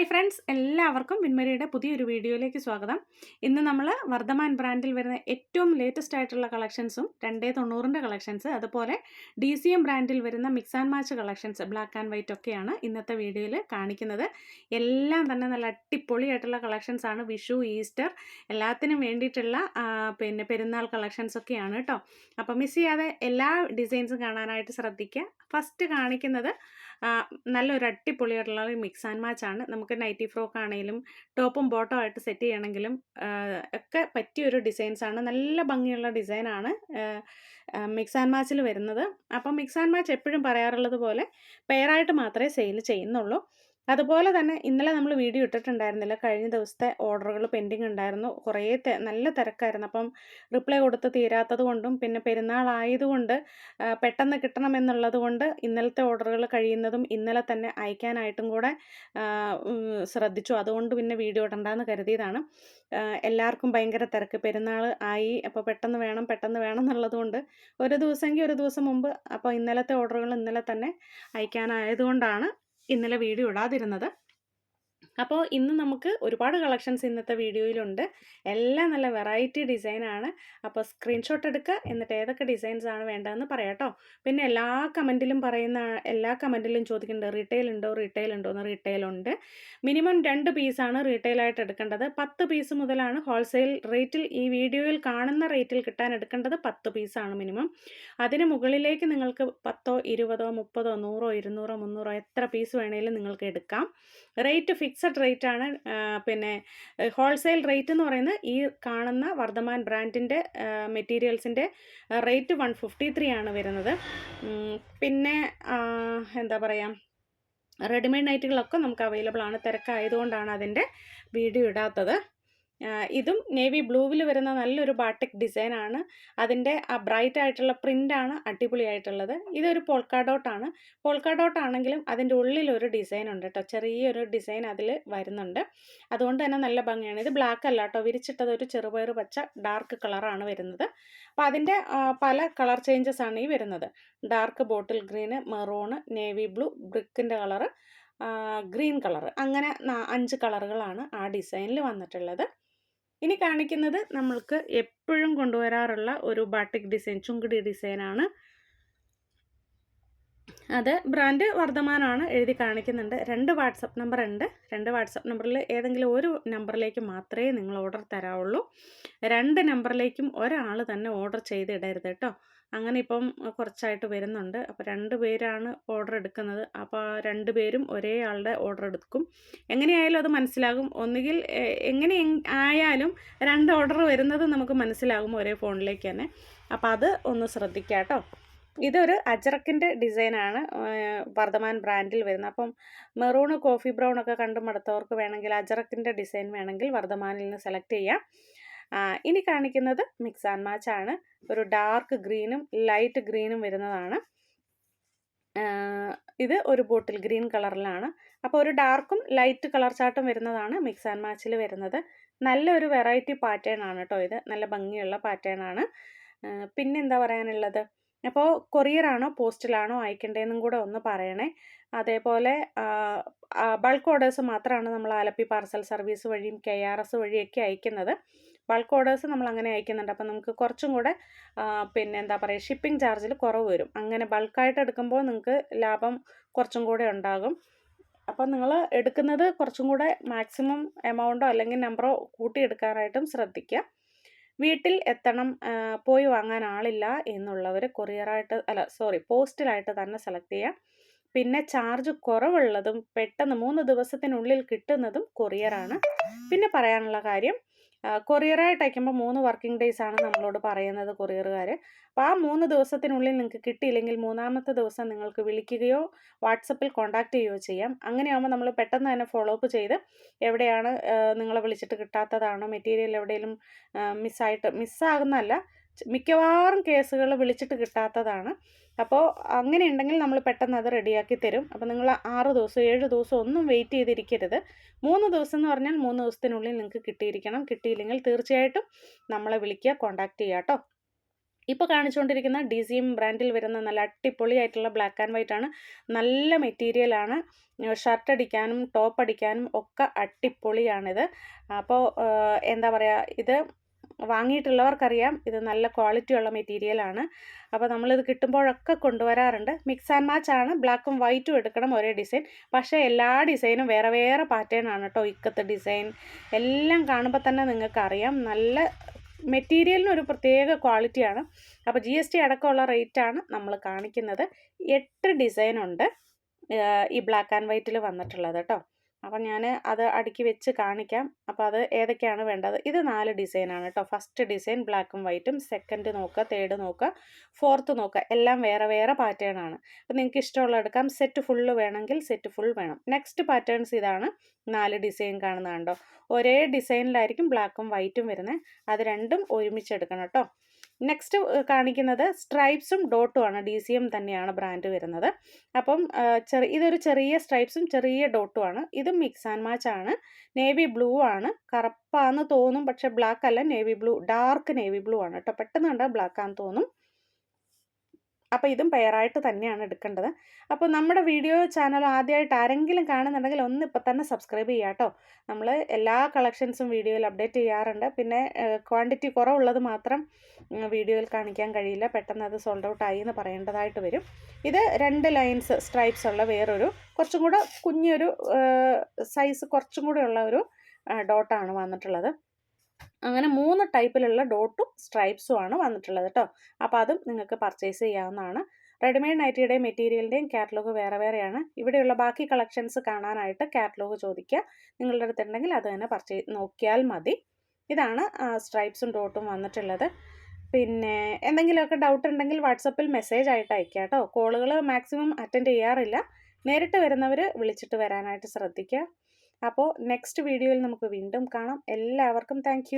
Hi friends എല്ലാവർക്കും വിൻമരിയുടെ പുതിയൊരു വീഡിയോയിലേക്ക് സ്വാഗതം. ഇന്ന് നമ്മൾ വർദ്ധമാൻ ബ്രാൻഡിൽ വരുന്ന ഏറ്റവും ലേറ്റസ്റ്റ് ആയിട്ടുള്ള കളക്ഷൻസും രണ്ടേ തൊണ്ണൂറിന്റെ കളക്ഷൻസ് അതുപോലെ ഡി സി എം ബ്രാൻഡിൽ വരുന്ന mix and match collections black and white ഒക്കെയാണ് ഇന്നത്തെ വീഡിയോയിൽ കാണിക്കുന്നത്. എല്ലാം തന്നെ നല്ല അടിപൊളിയായിട്ടുള്ള കളക്ഷൻസ് ആണ്. വിഷു ഈസ്റ്റർ എല്ലാത്തിനും വേണ്ടിയിട്ടുള്ള പിന്നെ പെരുന്നാൾ കളക്ഷൻസ് ഒക്കെയാണ് കേട്ടോ അപ്പോൾ മിസ് ചെയ്യാതെ എല്ലാ ഡിസൈൻസും കാണാനായിട്ട് ശ്രദ്ധിക്കുക ഫസ്റ്റ് കാണിക്കുന്നത് നല്ലൊരു അടിപൊളിയായിട്ടുള്ള മിക്സ് ആൻഡ് മാച്ച് ആണ്. നമുക്ക് നൈറ്റി ഫ്രോക്ക് ആണെങ്കിലും ടോപ്പും ബോട്ടോ ആയിട്ട് സെറ്റ് ചെയ്യണമെങ്കിലും ഒക്കെ പറ്റിയൊരു ആണ്. നല്ല ഭംഗിയുള്ള ഡിസൈനാണ് മിക്സ് ആൻഡ് മാച്ചിൽ വരുന്നത്. അപ്പം മിക്സ് ആൻഡ് മാച്ച് എപ്പോഴും പറയാറുള്ളത് പോലെ പെയറായിട്ട് മാത്രമേ സെയിൽ ചെയ്യുന്നുള്ളൂ. അതുപോലെ തന്നെ ഇന്നലെ നമ്മൾ വീഡിയോ ഇട്ടിട്ടുണ്ടായിരുന്നില്ല. കഴിഞ്ഞ ദിവസത്തെ ഓർഡറുകൾ പെൻഡിങ് ഉണ്ടായിരുന്നു. കുറേ നല്ല തിരക്കായിരുന്നു. അപ്പം റിപ്ലൈ കൊടുത്ത് തീരാത്തത് കൊണ്ടും പിന്നെ പെരുന്നാളായതുകൊണ്ട് പെട്ടെന്ന് കിട്ടണമെന്നുള്ളത് കൊണ്ട് ഇന്നലത്തെ ഓർഡറുകൾ കഴിയുന്നതും ഇന്നലെ തന്നെ അയക്കാനായിട്ടും കൂടെ ശ്രദ്ധിച്ചു. അതുകൊണ്ട് പിന്നെ വീഡിയോ ഇടണ്ടെന്ന് കരുതിയതാണ്. എല്ലാവർക്കും ഭയങ്കര തിരക്ക്. പെരുന്നാൾ ആയി. അപ്പോൾ പെട്ടെന്ന് വേണം പെട്ടെന്ന് വേണം എന്നുള്ളതുകൊണ്ട് ഒരു ദിവസമെങ്കിൽ ഒരു ദിവസം മുമ്പ് അപ്പോൾ ഇന്നലത്തെ ഓർഡറുകൾ ഇന്നലെ തന്നെ അയക്കാനായതുകൊണ്ടാണ് ഇന്നലെ വീഡിയോ ഇടാതിരുന്നത്. അപ്പോൾ ഇന്ന് നമുക്ക് ഒരുപാട് കളക്ഷൻസ് ഇന്നത്തെ വീഡിയോയിലുണ്ട്. എല്ലാം നല്ല വെറൈറ്റി ഡിസൈനാണ്. അപ്പോൾ സ്ക്രീൻഷോട്ട് എടുക്കുക എന്നിട്ട് ഏതൊക്കെ ഡിസൈൻസ് ആണ് വേണ്ടതെന്ന് പറയാം കേട്ടോ പിന്നെ എല്ലാ കമന്റിലും പറയുന്ന എല്ലാ കമന്റിലും ചോദിക്കുന്നുണ്ട് റീറ്റെയിൽ ഉണ്ടോ? റീറ്റെയിൽ ഉണ്ടോ? എന്ന് റീറ്റെയിൽ ഉണ്ട്. മിനിമം രണ്ട് പീസാണ് റീറ്റെയിലായിട്ട് എടുക്കേണ്ടത്. പത്ത് പീസ് മുതലാണ് ഹോൾസെയിൽ റേറ്റിൽ ഈ വീഡിയോയിൽ കാണുന്ന റേറ്റിൽ കിട്ടാൻ എടുക്കേണ്ടത് പത്ത് പീസാണ് മിനിമം അതിന് മുകളിലേക്ക് നിങ്ങൾക്ക് പത്തോ ഇരുപതോ മുപ്പതോ നൂറോ ഇരുന്നൂറോ മുന്നൂറോ എത്ര പീസ് വേണേലും നിങ്ങൾക്ക് എടുക്കാം. റേറ്റ് ഫിക്സഡ് റേറ്റ് ആണ് പിന്നെ ഹോൾസെയിൽ റേറ്റ് എന്ന് പറയുന്നത് ഈ കാണുന്ന വർദ്ധമാൻ ബ്രാൻഡിന്റെ മെറ്റീരിയൽസിന്റെ റേറ്റ് വൺ ഫിഫ്റ്റി ത്രീ ആണ് വരുന്നത്. പിന്നെ എന്താ പറയുക റെഡിമെയ്ഡ് നൈറ്റുകളൊക്കെ നമുക്ക് അവൈലബിൾ ആണ്. തിരക്കായതുകൊണ്ടാണ് അതിന്റെ വീഡിയോ ഇടാത്തത്. ഇതും നേവി ബ്ലൂവിൽ വരുന്ന നല്ലൊരു ബാട്ടിക് ഡിസൈനാണ്. അതിന്റെ ആ ബ്രൈറ്റ് ആയിട്ടുള്ള പ്രിന്റാണ് അടിപൊളിയായിട്ടുള്ളത്. ഇതൊരു പോൾക്കാഡോട്ടാണ് പോൾക്കാഡോട്ടാണെങ്കിലും അതിന്റെ ഉള്ളിലൊരു ഡിസൈൻ ഉണ്ട് കേട്ടോ ചെറിയൊരു ഡിസൈൻ അതിൽ വരുന്നുണ്ട്. അതുകൊണ്ട് തന്നെ നല്ല ഭംഗിയാണ്. ഇത് ബ്ലാക്ക് അല്ല കേട്ടോ വിരിച്ചിട്ടത് ഒരു ചെറുപയർ പച്ച ഡാർക്ക് കളറാണ് വരുന്നത്. അപ്പോൾ അതിന്റെ പല കളർ ചേഞ്ചസ് ആണ് ഈ വരുന്നത്. Dark bottle green maroon navy blue ബ്രിക്കിന്റെ colour green colour അങ്ങനെ അഞ്ച് കളറുകളാണ് ആ ഡിസൈനിൽ വന്നിട്ടുള്ളത്. ഇനി കാണിക്കുന്നത് നമ്മൾക്ക് എപ്പോഴും കൊണ്ടുവരാറുള്ള ഒരു ബാട്ടിക് ഡിസൈൻ ചുങ്കിടി ഡിസൈനാണ് അത് ബ്രാൻഡ് വർദ്ധമാനാണ് എഴുതി കാണിക്കുന്നുണ്ട്. രണ്ട് വാട്സപ്പ് നമ്പർ ഉണ്ട്. രണ്ട് വാട്സപ്പ് നമ്പറിൽ ഏതെങ്കിലും ഒരു നമ്പറിലേക്ക് മാത്രമേ നിങ്ങൾ ഓർഡർ തരാവുള്ളൂ. രണ്ട് നമ്പറിലേക്കും ഒരാൾ തന്നെ ഓർഡർ ചെയ്ത് ഇടരുത് കേട്ടോ. അങ്ങനെ ഇപ്പം കുറച്ചായിട്ട് വരുന്നുണ്ട്. അപ്പോൾ രണ്ട് പേരാണ് ഓർഡർ എടുക്കുന്നത്. അപ്പോൾ രണ്ട് പേരും ഒരേ ആളുടെ ഓർഡർ എടുക്കും. എങ്ങനെയായാലും അത് മനസ്സിലാകും. ഒന്നുകിൽ എങ്ങനെ ആയാലും രണ്ട് ഓർഡർ വരുന്നത് നമുക്ക് മനസ്സിലാകും ഒരേ ഫോണിലേക്ക് തന്നെ. അപ്പോൾ അത് ഒന്ന് ശ്രദ്ധിക്കാം കേട്ടോ ഇതൊരു അജറക്കിന്റെ ഡിസൈനാണ് വർദ്ധമാൻ ബ്രാൻഡിൽ വരുന്നത്. അപ്പം മെറൂൺ കോഫി ബ്രൗൺ ഒക്കെ കണ്ടു മടുത്തവർക്ക് വേണമെങ്കിൽ അജറക്കിന്റെ ഡിസൈൻ വേണമെങ്കിൽ വർദ്ധമാനിൽ നിന്ന് സെലക്ട് ചെയ്യാം. ഇനി കാണിക്കുന്നത് മിക്സ് ആൻഡ് മാച്ച് ആണ്. ഒരു ഡാർക്ക് ഗ്രീനും ലൈറ്റ് ഗ്രീനും വരുന്നതാണ്. ഇത് ഒരു ബോട്ടിൽ ഗ്രീൻ കളറിലാണ് അപ്പോൾ ഒരു ഡാർക്കും ലൈറ്റ് കളർ ചാട്ടും വരുന്നതാണ് മിക്സ് ആൻഡ് മാച്ചിൽ വരുന്നത്. നല്ലൊരു വെറൈറ്റി പാറ്റേൺ ആണ് കേട്ടോ ഇത്. നല്ല ഭംഗിയുള്ള പാറ്റേൺ ആണ്. പിന്നെന്താ പറയാനുള്ളത്? അപ്പോൾ കൊറിയറാണോ പോസ്റ്റിലാണോ അയക്കേണ്ടതെന്നും കൂടെ ഒന്ന് പറയണേ. അതേപോലെ ബൾക്ക് ഓർഡേഴ്സ് മാത്രമാണ് നമ്മൾ ആലപ്പി പാർസൽ സർവീസ് വഴിയും കെ ആർ എസ് വഴിയൊക്കെ അയക്കുന്നത്. ബൾക്ക് ഓർഡേഴ്സ് നമ്മൾ അങ്ങനെ അയക്കുന്നുണ്ട്. അപ്പോൾ നമുക്ക് കുറച്ചും കൂടെ പിന്നെ എന്താ പറയുക ഷിപ്പിംഗ് ചാർജിൽ കുറവ് വരും. അങ്ങനെ ബൾക്കായിട്ട് എടുക്കുമ്പോൾ നിങ്ങൾക്ക് ലാഭം കുറച്ചും കൂടെ ഉണ്ടാകും. അപ്പം നിങ്ങൾ എടുക്കുന്നത് കുറച്ചും കൂടെ മാക്സിമം എമൗണ്ടോ അല്ലെങ്കിൽ നമ്പറോ കൂട്ടിയെടുക്കാനായിട്ടും ശ്രദ്ധിക്കുക. വീട്ടിൽ എത്തണം പോയി വാങ്ങാൻ ആളില്ല എന്നുള്ളവർ കൊറിയറായിട്ട് അല്ല സോറി പോസ്റ്റിലായിട്ട് തന്നെ സെലക്ട് ചെയ്യുക പിന്നെ ചാർജ് കുറവുള്ളതും പെട്ടെന്ന് മൂന്ന് ദിവസത്തിനുള്ളിൽ കിട്ടുന്നതും കൊറിയറാണ്. പിന്നെ പറയാനുള്ള കാര്യം കൊറിയറായിട്ട് അയക്കുമ്പോൾ മൂന്ന് വർക്കിംഗ് ഡേയ്സ് ആണ് നമ്മളോട് പറയുന്നത് കൊറിയറുകാർ അപ്പോൾ ആ മൂന്ന് ദിവസത്തിനുള്ളിൽ നിങ്ങൾക്ക് കിട്ടിയില്ലെങ്കിൽ മൂന്നാമത്തെ ദിവസം നിങ്ങൾക്ക് വിളിക്കുകയോ വാട്സപ്പിൽ കോൺടാക്റ്റ് ചെയ്യുകയോ ചെയ്യാം. അങ്ങനെയാകുമ്പോൾ നമ്മൾ പെട്ടെന്ന് തന്നെ ഫോളോ അപ്പ് ചെയ്ത് എവിടെയാണ് നിങ്ങളെ വിളിച്ചിട്ട് കിട്ടാത്തതാണോ മെറ്റീരിയൽ എവിടെയെങ്കിലും മിസ്സായിട്ട് മിസ്സാകുന്നതല്ല മിക്കവാറും കേസുകൾ വിളിച്ചിട്ട് കിട്ടാത്തതാണ്. അപ്പോൾ അങ്ങനെ ഉണ്ടെങ്കിൽ നമ്മൾ പെട്ടെന്ന് അത് റെഡിയാക്കി തരും. അപ്പോൾ നിങ്ങൾ ആറ് ദിവസം ഏഴ് ദിവസം ഒന്നും വെയിറ്റ് ചെയ്തിരിക്കരുത്. മൂന്ന് ദിവസം എന്ന് പറഞ്ഞാൽ മൂന്ന് ദിവസത്തിനുള്ളിൽ നിങ്ങൾക്ക് കിട്ടിയിരിക്കണം. കിട്ടിയില്ലെങ്കിൽ തീർച്ചയായിട്ടും നമ്മളെ വിളിക്കുക കോൺടാക്റ്റ് ചെയ്യുക കേട്ടോ. ഇപ്പോൾ കാണിച്ചുകൊണ്ടിരിക്കുന്ന ഡി സി എം ബ്രാൻഡിൽ വരുന്ന നല്ല അടിപൊളിയായിട്ടുള്ള ബ്ലാക്ക് ആൻഡ് വൈറ്റ് ആണ്. നല്ല മെറ്റീരിയലാണ് ഷർട്ട് അടിക്കാനും ടോപ്പ് അടിക്കാനും ഒക്കെ അടിപൊളിയാണിത്. അപ്പോൾ എന്താ പറയുക ഇത് വാങ്ങിയിട്ടുള്ളവർക്കറിയാം ഇത് നല്ല ക്വാളിറ്റി ഉള്ള മെറ്റീരിയലാണ്. അപ്പോൾ നമ്മളിത് കിട്ടുമ്പോഴൊക്കെ കൊണ്ടുവരാറുണ്ട്. മിക്സ് ആൻഡ് മാച്ച് ആണ്. ബ്ലാക്കും വൈറ്റും എടുക്കണം ഒരേ ഡിസൈൻ. പക്ഷേ എല്ലാ ഡിസൈനും വേറെ വേറെ പാറ്റേൺ ആണ് കേട്ടോ. ഇക്കത്ത് ഡിസൈൻ എല്ലാം കാണുമ്പോൾ തന്നെ നിങ്ങൾക്കറിയാം. നല്ല മെറ്റീരിയലിന് ഒരു പ്രത്യേക ക്വാളിറ്റിയാണ് അപ്പോൾ ജി എസ് ടി അടക്കമുള്ള റേറ്റാണ് നമ്മൾ കാണിക്കുന്നത്. എട്ട് ഡിസൈനുണ്ട് ഈ ബ്ലാക്ക് ആൻഡ് വൈറ്റിൽ വന്നിട്ടുള്ളത് കേട്ടോ. അപ്പം ഞാൻ അത് അടുക്കി വെച്ച് കാണിക്കാം. അപ്പോൾ അത് ഏതൊക്കെയാണ് വേണ്ടത്? ഇത് നാല് ഡിസൈനാണ് കേട്ടോ ഫസ്റ്റ് ഡിസൈൻ ബ്ലാക്കും വൈറ്റും സെക്കൻഡ് നോക്കുക. തേർഡ് നോക്കുക. ഫോർത്ത് നോക്കുക. എല്ലാം വേറെ വേറെ പാറ്റേൺ ആണ്. അപ്പോൾ നിങ്ങൾക്ക് ഇഷ്ടമുള്ള എടുക്കാം. സെറ്റ് ഫുള്ള് വേണമെങ്കിൽ സെറ്റ് ഫുൾ വേണം. നെക്സ്റ്റ് പാറ്റേൺസ് ഇതാണ് നാല് ഡിസൈൻ കാണുന്നത് കണ്ടോ ഒരേ ഡിസൈനിലായിരിക്കും ബ്ലാക്കും വൈറ്റും വരുന്നത് അത് രണ്ടും ഒരുമിച്ചെടുക്കണം കേട്ടോ നെക്സ്റ്റ് കാണിക്കുന്നത് സ്ട്രൈപ്സും ഡോട്ടും ആണ്. ഡി സി എം തന്നെയാണ് ബ്രാൻഡ് വരുന്നത്. അപ്പം ചെറിയ ഇതൊരു ചെറിയ സ്ട്രൈപ്സും ചെറിയ ഡോട്ടും ആണ്. ഇതും മിക്സ് ആൻഡ് മാച്ച് ആണ്. നേവി ബ്ലൂ ആണ്. കറുപ്പാന്ന് തോന്നും പക്ഷെ ബ്ലാക്ക് അല്ല. Navy blue dark navy blue ആണ് കേട്ടോ പെട്ടെന്ന് കണ്ടാൽ ബ്ലാക്ക് ആണെന്ന് തോന്നും. അപ്പോൾ ഇതും പെയറായിട്ട് തന്നെയാണ് എടുക്കേണ്ടത്. അപ്പോൾ നമ്മുടെ വീഡിയോ ചാനൽ ആദ്യമായിട്ട് ആരെങ്കിലും കാണുന്നുണ്ടെങ്കിൽ ഒന്ന് ഇപ്പോൾ തന്നെ സബ്സ്ക്രൈബ് ചെയ്യുക കേട്ടോ. നമ്മൾ എല്ലാ കളക്ഷൻസും വീഡിയോയിൽ അപ്ഡേറ്റ് ചെയ്യാറുണ്ട്. പിന്നെ ക്വാണ്ടിറ്റി കുറവുള്ളത് മാത്രം വീഡിയോയിൽ കാണിക്കാൻ കഴിയില്ല. പെട്ടെന്ന് അത് സോൾഡ് ഔട്ട് ആയി എന്ന് പറയേണ്ടതായിട്ട് വരും. ഇത് രണ്ട് ലൈൻസ് സ്ട്രൈപ്സ് ഉള്ള വേറൊരു കുറച്ചും കൂടെ കുഞ്ഞൊരു സൈസ് കുറച്ചും കൂടെ ഉള്ള ഒരു ഡോട്ടാണ് വന്നിട്ടുള്ളത്. അങ്ങനെ മൂന്ന് ടൈപ്പിലുള്ള ഡോട്ടും സ്ട്രൈപ്സും ആണ് വന്നിട്ടുള്ളത് കേട്ടോ അപ്പോൾ അതും നിങ്ങൾക്ക് പർച്ചേസ് ചെയ്യാവുന്നതാണ്. റെഡിമെയ്ഡ് നൈറ്റിയുടെയും മെറ്റീരിയലിന്റെയും കാറ്റലോഗ് വേറെ വേറെയാണ്. ഇവിടെയുള്ള ബാക്കി കളക്ഷൻസ് കാണാനായിട്ട് കാറ്റലോഗ് ചോദിക്കുക നിങ്ങളുടെ അടുത്തുണ്ടെങ്കിൽ അത് തന്നെ പർച്ചേസ് നോക്കിയാൽ മതി. ഇതാണ് സ്ട്രൈപ്സും ഡോട്ടും വന്നിട്ടുള്ളത്. പിന്നെ എന്തെങ്കിലുമൊക്കെ ഡൗട്ട് ഉണ്ടെങ്കിൽ വാട്സപ്പിൽ മെസ്സേജ് ആയിട്ട് അയക്കുക കേട്ടോ കോളുകൾ മാക്സിമം അറ്റൻഡ് ചെയ്യാറില്ല. നേരിട്ട് വരുന്നവർ വിളിച്ചിട്ട് വരാനായിട്ട് ശ്രദ്ധിക്കുക അപ്പോൾ നെക്സ്റ്റ് വീഡിയോയിൽ നമുക്ക് വീണ്ടും കാണാം. എല്ലാവർക്കും താങ്ക്